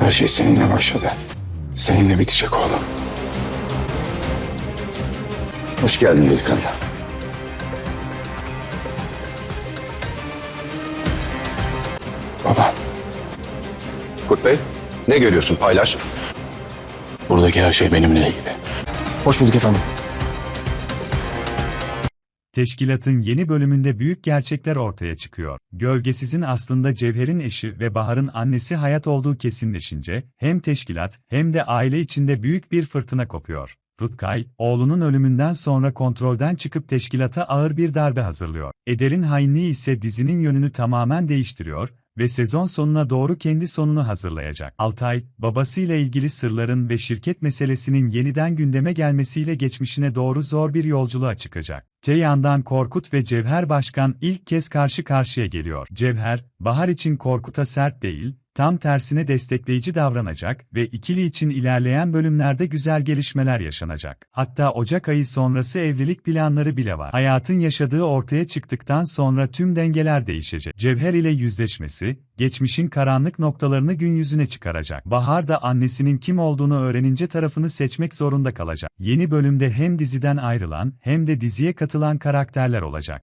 Her şey seninle başladı. Seninle bitecek oğlum. Hoş geldin delikanlı. Baba, Kurt Bey, ne görüyorsun paylaş. buradaki her şey benimle ilgili. Hoş bulduk efendim. Teşkilatın yeni bölümünde büyük gerçekler ortaya çıkıyor. Gölgesiz'in aslında Cevher'in eşi ve Bahar'ın annesi hayat olduğu kesinleşince, hem teşkilat hem de aile içinde büyük bir fırtına kopuyor. Rutkay, oğlunun ölümünden sonra kontrolden çıkıp teşkilata ağır bir darbe hazırlıyor. Eder'in hainliği ise dizinin yönünü tamamen değiştiriyor ve sezon sonuna doğru kendi sonunu hazırlayacak. Altay, babasıyla ilgili sırların ve şirket meselesinin yeniden gündeme gelmesiyle geçmişine doğru zor bir yolculuğa çıkacak. Te yandan Korkut ve Cevher Başkan ilk kez karşı karşıya geliyor. Cevher, Bahar için Korkut'a sert değil, tam tersine destekleyici davranacak ve ikili için ilerleyen bölümlerde güzel gelişmeler yaşanacak. Hatta Ocak ayı sonrası evlilik planları bile var. Hayatın yaşadığı ortaya çıktıktan sonra tüm dengeler değişecek. Cevher ile yüzleşmesi, geçmişin karanlık noktalarını gün yüzüne çıkaracak. Bahar da annesinin kim olduğunu öğrenince tarafını seçmek zorunda kalacak. Yeni bölümde hem diziden ayrılan hem de diziye katılan karakterler olacak.